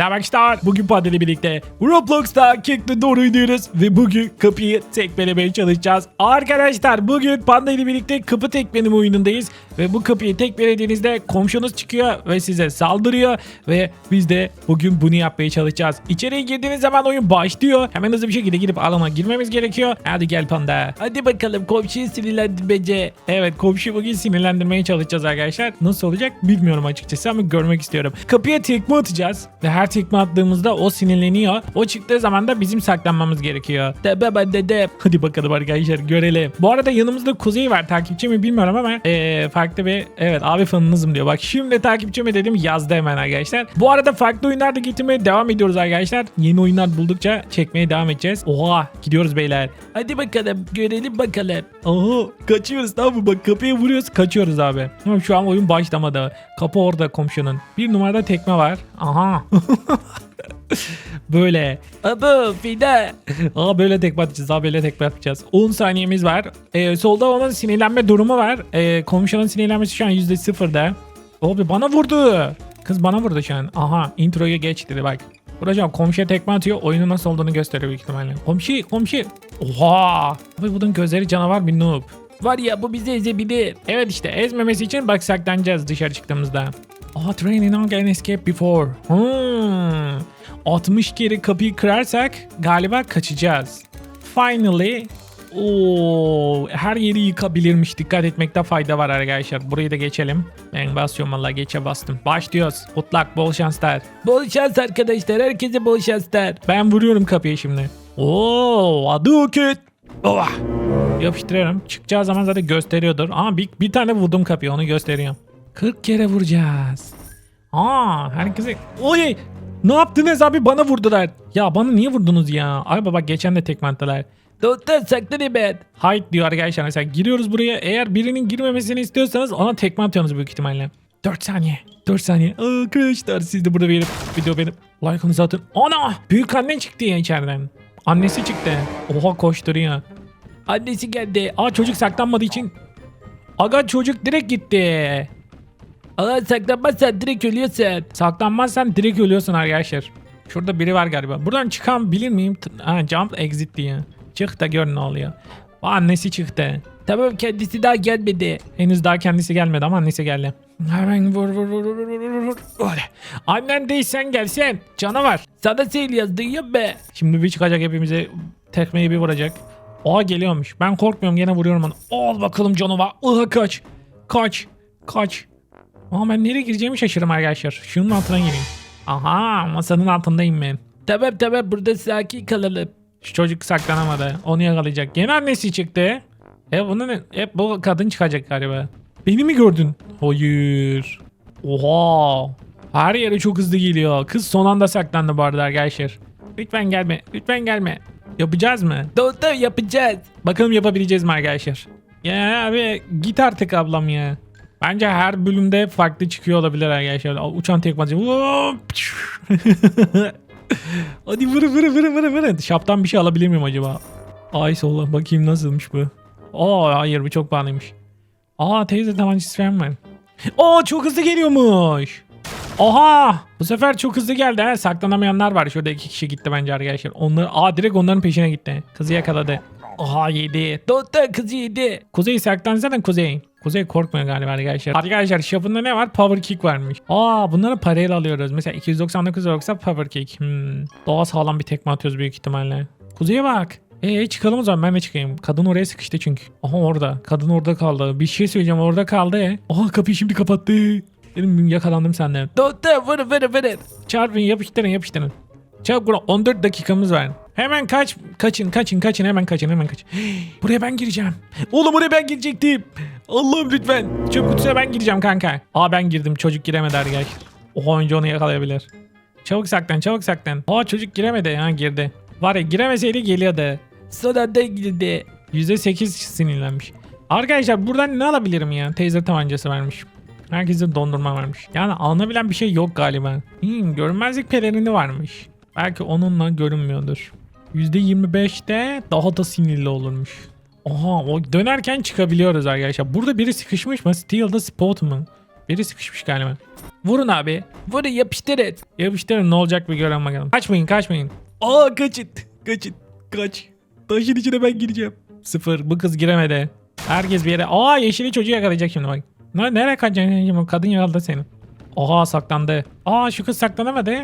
Arkadaşlar bugün Panda ile birlikte Roblox'ta Kekle doğru oynuyoruz ve bugün kapıyı tekmelemeye çalışacağız. Arkadaşlar bugün Panda ile birlikte kapı tekmeleme oyunundayız ve bu kapıyı tekmelediğinizde komşunuz çıkıyor ve size saldırıyor ve biz de bugün bunu yapmaya çalışacağız. İçeriye girdiğiniz zaman oyun başlıyor. Hemen hızlı bir şekilde girip alana girmemiz gerekiyor. Hadi gel Panda. Hadi bakalım komşuyu sinirlendirmece. Evet komşu bugün sinirlendirmeye çalışacağız arkadaşlar. Nasıl olacak bilmiyorum açıkçası ama görmek istiyorum. Kapıya tekme atacağız ve her tekme attığımızda o sinirleniyor. O çıktığı zaman da bizim saklanmamız gerekiyor. Debe ben dede. Hadi bakalım arkadaşlar görelim. Bu arada yanımızda Kuzey var. Takipçi mi bilmiyorum ama eee, farklı bir evet abi fanınızım diyor. Bak şimdi takipçi mi dedim yazdı hemen arkadaşlar. Bu arada farklı oyunlar da getirmeye devam ediyoruz arkadaşlar. Yeni oyunlar buldukça çekmeye devam edeceğiz. Oha gidiyoruz beyler. Hadi bakalım görelim bakalım. Oha kaçıyoruz tamam? Bak kapıya vuruyoruz kaçıyoruz abi. Şu an oyun başlamadı. Kapı orada komşunun. Bir numarada tekme var. Aha. böyle. Abu fide. Aa böyle tekme atacağız. Aa böyle tekme atacağız. 10 saniyemiz var. Ee, solda onun sinirlenme durumu var. Ee, komşunun sinirlenmesi şu an %0'da. Abi bana vurdu. Kız bana vurdu şu an. Aha introyu geç dedi bak. Vuracağım komşuya tekme atıyor. Oyunun nasıl olduğunu gösteriyor büyük ihtimalle. Komşu komşu. Oha. Abi bunun gözleri canavar bir noob. Var ya bu bizi ezebilir. Evet işte ezmemesi için bak saklanacağız dışarı çıktığımızda. Ah training on can escape before. Hmm. 60 kere kapıyı kırarsak galiba kaçacağız. Finally Oo, her yeri yıkabilirmiş. Dikkat etmekte fayda var arkadaşlar. Burayı da geçelim. Ben basıyorum valla geçe bastım. Başlıyoruz. Mutlak bol şanslar. Bol şans arkadaşlar. Herkese bol şanslar. Ben vuruyorum kapıya şimdi. Oo, aduket. Oh. Yapıştırıyorum. Çıkacağı zaman zaten gösteriyordur. Ama bir, bir tane vurdum kapıya onu gösteriyor. 40 kere vuracağız. Aa, herkese... Oy! Ne yaptınız abi bana vurdular. Ya bana niye vurdunuz ya? Ay baba geçen de tekme attılar. Doktor saklanayım ben. Hayır diyor arkadaşlar mesela giriyoruz buraya. Eğer birinin girmemesini istiyorsanız ona tekme atıyorsunuz büyük ihtimalle. 4 saniye. 4 saniye. Arkadaşlar siz de burada benim video benim. Like'ınızı atın. Ana! Büyük annen çıktı ya içeriden. Annesi çıktı. Oha koşturuyor. Annesi geldi. Aa çocuk saklanmadığı için. Aga çocuk direkt gitti. Aa saklanmazsan direkt ölüyorsun. Saklanmazsan direkt ölüyorsun arkadaşlar. Şurada biri var galiba. Buradan çıkan bilir miyim? Ha, jump exit diye. Çık da gör ne oluyor. Aa, annesi çıktı. Tamam kendisi daha gelmedi. Henüz daha kendisi gelmedi ama annesi geldi. Hemen vur vur vur vur vur vur vur. Öyle. Annen değilsen gelsen. Canavar. Sana söylüyoruz duyuyor mu? Şimdi bir çıkacak hepimize tekmeyi bir vuracak. Aa geliyormuş. Ben korkmuyorum gene vuruyorum onu. Al bakalım canavar. Aha kaç. Kaç. Kaç. Ama ben nereye gireceğimi şaşırırım arkadaşlar. Şunun altına gireyim. Aha masanın altındayım ben. Tamam tamam burada sakin kalalım. Şu çocuk saklanamadı. Onu yakalayacak. Gene annesi çıktı. E bunun hep bu kadın çıkacak galiba. Beni mi gördün? Hayır. Oha. Her yere çok hızlı geliyor. Kız son anda saklandı bu arada arkadaşlar. Lütfen gelme. Lütfen gelme. Yapacağız mı? Doğru yapacağız. Bakalım yapabileceğiz mi arkadaşlar? Ya abi git artık ablam ya. Bence her bölümde farklı çıkıyor olabilir arkadaşlar. Uçan tekmacı. Hadi vırı vırı vırı vırı vırı. Şaptan bir şey alabilir miyim acaba? Ay solla bakayım nasılmış bu. Aa hayır bu çok pahalıymış. Aa teyze tabancası falan var. Aa çok hızlı geliyormuş. Oha! Bu sefer çok hızlı geldi ha. Saklanamayanlar var. Şurada iki kişi gitti bence arkadaşlar. Onlar, aa direkt onların peşine gitti. Kızı yakaladı. Oha yedi. Doktor kızı yedi. Kuzey saklansana Kuzey. Kuzey korkmuyor galiba arkadaşlar. Arkadaşlar şapında ne var? Power kick varmış. Aa bunları parayla alıyoruz. Mesela 299 yoksa power kick. Hmm. Daha sağlam bir tekme atıyoruz büyük ihtimalle. Kuzey'e bak. Ee çıkalım o zaman ben de çıkayım. Kadın oraya sıkıştı çünkü. Aha orada. Kadın orada kaldı. Bir şey söyleyeceğim orada kaldı. Aha kapıyı şimdi kapattı. Dedim yakalandım senden. Doktor vurun vurun vurun. Çarpın yapıştırın yapıştırın. Çabuk bura 14 dakikamız var. Hemen kaç kaçın kaçın kaçın hemen kaçın hemen kaçın. Buraya ben gireceğim. Oğlum buraya ben girecektim. Allah'ım lütfen. Çöp kutusuna ben gireceğim kanka. Aa ben girdim çocuk giremedi arkadaşlar. O önce onu yakalayabilir. Çabuk saklan çabuk saklan. Aa çocuk giremedi ha girdi. Var ya giremeseydi geliyordu. Son anda girdi. %8 sinirlenmiş. Arkadaşlar buradan ne alabilirim ya? Teyze tabancası vermiş. Herkese dondurma varmış. Yani alınabilen bir şey yok galiba. Hmm, görünmezlik pelerini varmış. Belki onunla görünmüyordur. %25'te daha da sinirli olurmuş. Oha o dönerken çıkabiliyoruz arkadaşlar. Burada biri sıkışmış mı? Steal the spot mu? Biri sıkışmış galiba. Vurun abi. Vurun yapıştırın. Yapıştırın ne olacak bir görelim bakalım. Kaçmayın kaçmayın. Aa kaçın. Kaçın. Kaç. Taşın içine ben gireceğim. Sıfır. Bu kız giremedi. Herkes bir yere. Aa yeşili çocuğu yakalayacak şimdi bak. Ne, nereye kaçacaksın? şimdi? Kadın yakaladı seni. Oha saklandı. Aa şu kız saklanamadı.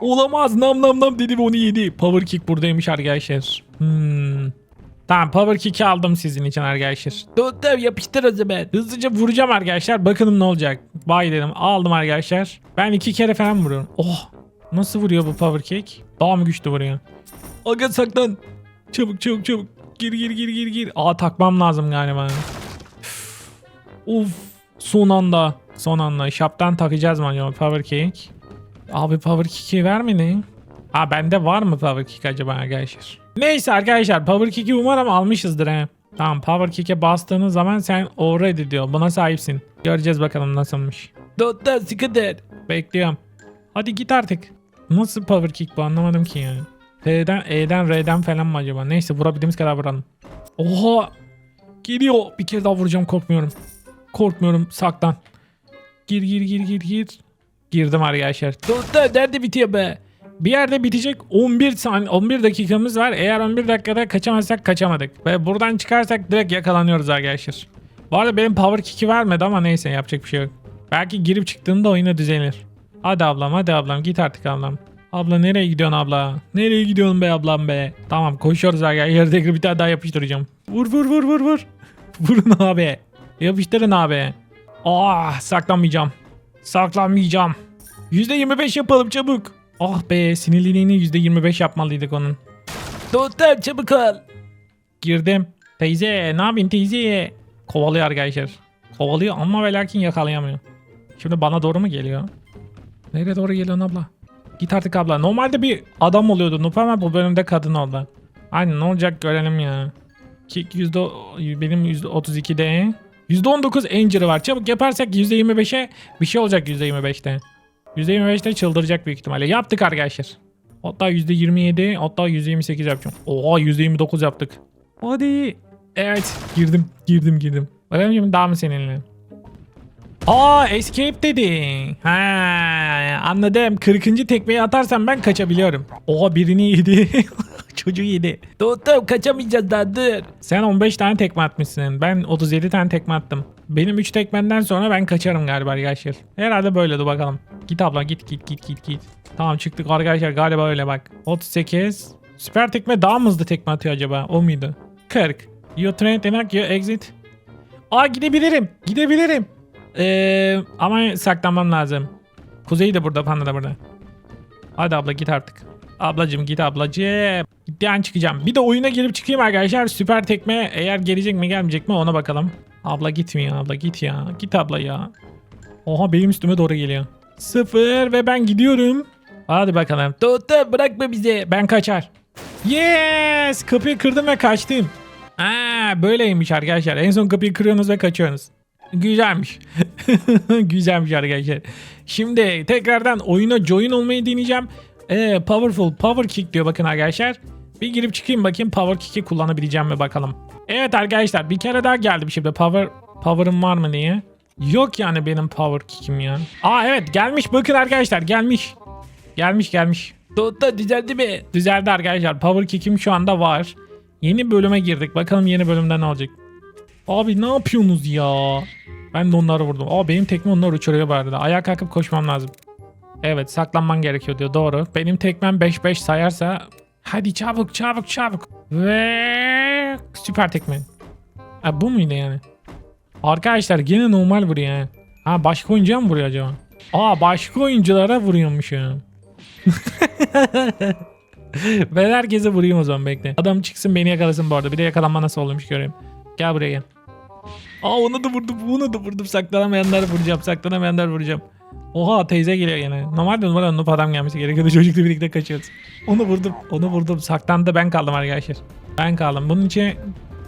Olamaz nam nam nam dedi ve onu yedi. Power kick buradaymış arkadaşlar. Hmm. Tamam power kick'i aldım sizin için arkadaşlar. Doktor yapıştır o zaman. Hızlıca vuracağım arkadaşlar. Bakalım ne olacak. Bay dedim. Aldım arkadaşlar. Ben iki kere falan vuruyorum. Oh. Nasıl vuruyor bu power kick? Daha mı güçlü vuruyor? Aga saklan. Çabuk çabuk çabuk. Gir gir gir gir gir. Aa takmam lazım galiba. Üf. Uf. Son anda. Son anda. Şaptan takacağız mı acaba power kick? Abi power kick'i vermedi. Ha bende var mı power kick acaba arkadaşlar? Neyse arkadaşlar power kick'i umarım almışızdır he. Tamam power kick'e bastığınız zaman sen already diyor. Buna sahipsin. Göreceğiz bakalım nasılmış. Doktor sıkıdır. Bekliyorum. Hadi git artık. Nasıl power kick bu anlamadım ki yani. F'den, E'den, R'den falan mı acaba? Neyse vurabildiğimiz kadar vuralım. Oha! Geliyor. Bir kere daha vuracağım korkmuyorum. Korkmuyorum saklan. Gir gir gir gir gir. Girdim arkadaşlar. Doktor nerede bitiyor be? Bir yerde bitecek 11 saniye 11 dakikamız var. Eğer 11 dakikada kaçamazsak kaçamadık. Ve buradan çıkarsak direkt yakalanıyoruz arkadaşlar. Bu arada benim power kick'i vermedi ama neyse yapacak bir şey yok. Belki girip çıktığında oyuna düzelir. Hadi ablam hadi ablam git artık ablam. Abla nereye gidiyorsun abla? Nereye gidiyorsun be ablam be? Tamam koşuyoruz arkadaşlar. Yerde bir tane daha yapıştıracağım. Vur vur vur vur vur. Vurun abi. Yapıştırın abi. Ah saklanmayacağım. Saklanmayacağım. %25 yapalım çabuk. Ah be sinirliliğini %25 yapmalıydık onun. Doktor çabuk ol. Girdim. Teyze ne yapayım teyze? Kovalıyor arkadaşlar. Kovalıyor ama ve lakin yakalayamıyor. Şimdi bana doğru mu geliyor? Nereye doğru geliyorsun abla? Git artık abla. Normalde bir adam oluyordu Nup ama bu bölümde kadın oldu. Aynen ne olacak görelim ya. Kick yüzde benim yüzde 32'de. %19 Anger'ı var. Çabuk yaparsak %25'e bir şey olacak %25'te. %25'te çıldıracak büyük ihtimalle. Yaptık arkadaşlar. Hatta %27 hatta %28 yapacağım. Oha %29 yaptık. Hadi. Evet girdim girdim girdim. Bakalım daha mı seninle? Aa escape dedi. Ha anladım. 40. tekmeyi atarsam ben kaçabiliyorum. Oha birini yedi. Çocuğu yedi. Doktor kaçamayacağız daha dur. Sen 15 tane tekme atmışsın. Ben 37 tane tekme attım. Benim 3 tekmenden sonra ben kaçarım galiba arkadaşlar. Herhalde böyledi bakalım. Git abla git git git git git. Tamam çıktık arkadaşlar galiba öyle bak. 38. Süper tekme daha mı hızlı tekme atıyor acaba? O muydu? 40. You trained enough you exit. Aa gidebilirim. Gidebilirim. Ee, ama saklanmam lazım. Kuzey de burada, Panda da burada. Hadi abla git artık. Ablacım git ablacım. Gittiği an çıkacağım. Bir de oyuna girip çıkayım arkadaşlar. Süper tekme eğer gelecek mi gelmeyecek mi ona bakalım. Abla gitmiyor abla git ya. Git abla ya. Oha benim üstüme doğru geliyor. Sıfır ve ben gidiyorum. Hadi bakalım. Doktor bırakma bizi. Ben kaçar. Yes! Kapıyı kırdım ve kaçtım. Aa, böyleymiş arkadaşlar. En son kapıyı kırıyorsunuz ve kaçıyorsunuz. Güzelmiş. Güzelmiş arkadaşlar. Şimdi tekrardan oyuna join olmayı deneyeceğim. Ee, powerful power kick diyor bakın arkadaşlar. Bir girip çıkayım bakayım power kick'i kullanabileceğim mi bakalım. Evet arkadaşlar bir kere daha geldim şimdi power power'ım var mı diye. Yok yani benim power kick'im ya. Aa evet gelmiş bakın arkadaşlar gelmiş. Gelmiş gelmiş. Doktor düzeldi mi? Düzeldi arkadaşlar. Power kick'im şu anda var. Yeni bölüme girdik. Bakalım yeni bölümde ne olacak. Abi ne yapıyorsunuz ya? Ben de onları vurdum. Aa benim tekme onları uçuruyor bu arada. Ayağa kalkıp koşmam lazım. Evet saklanman gerekiyor diyor. Doğru. Benim tekmem 5-5 sayarsa hadi çabuk çabuk çabuk. Ve süper tekme. Ha, bu muydu yani? Arkadaşlar gene normal vuruyor yani. Ha başka oyuncuya mı vuruyor acaba? Aa başka oyunculara vuruyormuş ya. ben herkese vurayım o zaman bekle. Adam çıksın beni yakalasın bu arada. Bir de yakalanma nasıl oluyormuş göreyim. Gel buraya gel. Aa ona da vurdum. Buna da vurdum. Saklanamayanları vuracağım. Saklanamayanları vuracağım. Oha teyze geliyor yine. Normalde numara noob adam gelmesi gerekiyordu. Çocukla birlikte kaçıyoruz. Onu vurdum. Onu vurdum. Saklandı ben kaldım arkadaşlar. Ben kaldım. Bunun içine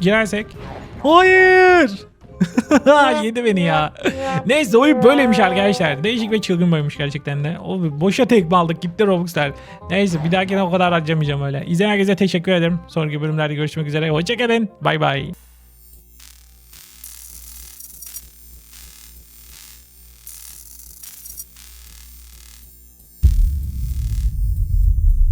girersek. Hayır. Yedi beni ya. Neyse oyun böyleymiş arkadaşlar. Değişik ve çılgın boymuş gerçekten de. O boşa tekme aldık gitti Robux'lar. Neyse bir dahakine o kadar harcamayacağım öyle. İzleyen herkese teşekkür ederim. Sonraki bölümlerde görüşmek üzere. Hoşçakalın. Bay bay.